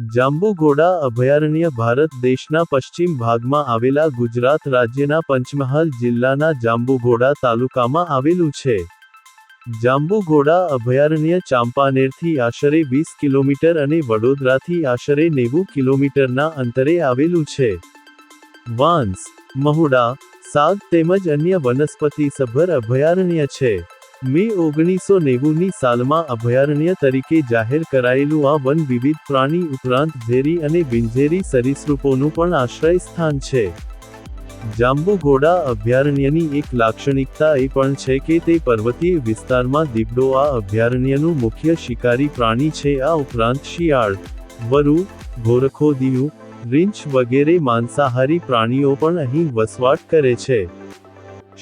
જાંબુઘોડા અભયારણ્ય ભારત દેશના પશ્ચિમ ભાગમાં આવેલા ગુજરાત રાજ્યના પંચમહાલ જિલ્લાના જાંબુઘોડા તાલુકામાં આવેલું છે. જાંબુઘોડા અભયારણ્ય ચાંપાનેરથી આશરે વીસ કિલોમીટર અને વડોદરાથી આશરે નેવું કિલોમીટરના અંતરે આવેલું છે. વાંસ, મહુડા, સાગ તેમજ અન્ય વનસ્પતિસભર અભયારણ્ય છે. મે ઓગણીસો નેવુંની સાલમાં અભયારણ્ય તરીકે જાહેર કરાયેલું આ વન વિવિધ પ્રાણી ઉપરાંત ઝેરી અને બિનઝેરી સરીસૃપોનું પણ આશ્રય સ્થાન છે. જાંબુઘોડા અભયારણ્યની એક લાક્ષણિકતા એ પણ છે કે તે પર્વતીય વિસ્તારમાં દીપડો આ અભયારણ્યનું મુખ્ય શિકારી પ્રાણી છે. આ ઉપરાંત શિયાળ, વરુ ઘોરખોદિયું રીંછ વગેરે માંસાહારી પ્રાણીઓ પણ અહીં વસવાટ કરે છે.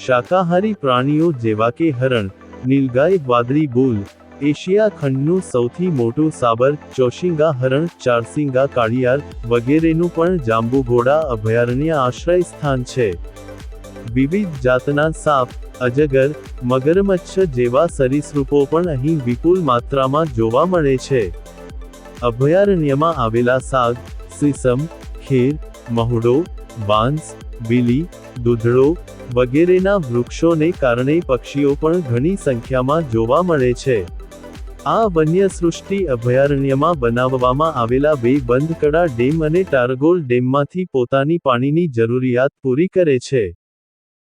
શાકાહારી પ્રાણીઓ જેવા કે હરણ નીલગાય વાદળી બુલ, એશિયા ખંડનું સૌથી મોટું સાબર, ચોશિંગા હરણ, ચારસિંગા કાળિયાર વગેરેનું પણ જાંબુઘોડા અભયારણ્ય આશ્રય સ્થાન છે. વિવિધ જાતના સાપ, અજગર, મગરમચ્છ જેવા સરીસૃપો પણ અહીં વિપુલ માત્રામાં જોવા મળે છે. અભયારણ્યમાં આવેલા સાગ, સીસમ, ખીર, મહુડો બાંસ બીલી દૂધળો વગેરેના વૃક્ષોને કારણે પક્ષીઓ પણ ઘણી સંખ્યામાં જોવા મળે છે. આ વન્ય સૃષ્ટિ અભયારણ્યમાં બનાવવામાં આવેલા બે બંધકડા ડેમ અને ટારગોલ ડેમમાંથી પોતાની પાણીની જરૂરિયાત પૂરી કરે છે.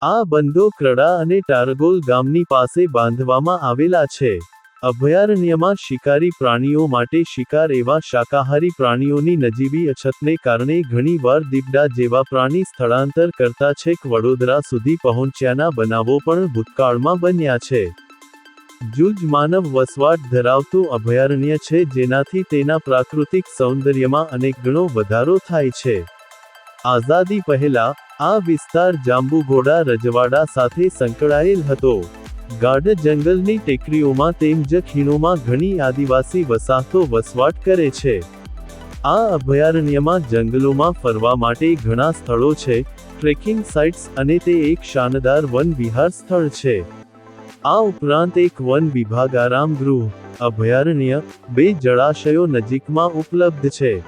આ બંધો ક્રડા અને ટારગોલ ગામની પાસે બાંધવામાં આવેલા છે. અભયારણ્યમાં શિકારી પ્રાણીઓ માટે શિકાર એવા શાકાહારી પ્રાણીઓની નજીવી અછતને કારણે ઘણીવાર દીપડા જેવા પ્રાણી સ્થળાંતર કરતા છેક વડોદરા સુધી પહોંચ્યાના બનાવો પણ ભૂતકાળમાં બન્યા છે. જુજ માનવ વસવાટ ધરાવતું અભયારણ્ય છે જેનાથી તેના પ્રાકૃતિક સૌંદર્યમાં અનેક ગણો વધારો થાય છે. આઝાદી પહેલા આ વિસ્તાર જાંબુઘોડા રજવાડા સાથે સંકળાયેલ હતો. ગાઢ જંગલની ટેકરીઓમાં તેમજ ખીણોમાં ઘણી આદિવાસી વસાહતો વસવાટ કરે છે. આ અભયારણ્યમાં જંગલોમાં ફરવા માટે ઘણા સ્થળો છે, ટ્રેકિંગ સાઇટ્સ અને તે એક શાનદાર વન વિહાર સ્થળ છે. આ ઉપરાંત એક વન વિભાગ આરામ ગૃહ, અભયારણ્ય, બે જળાશયો નજીકમાં ઉપલબ્ધ છે.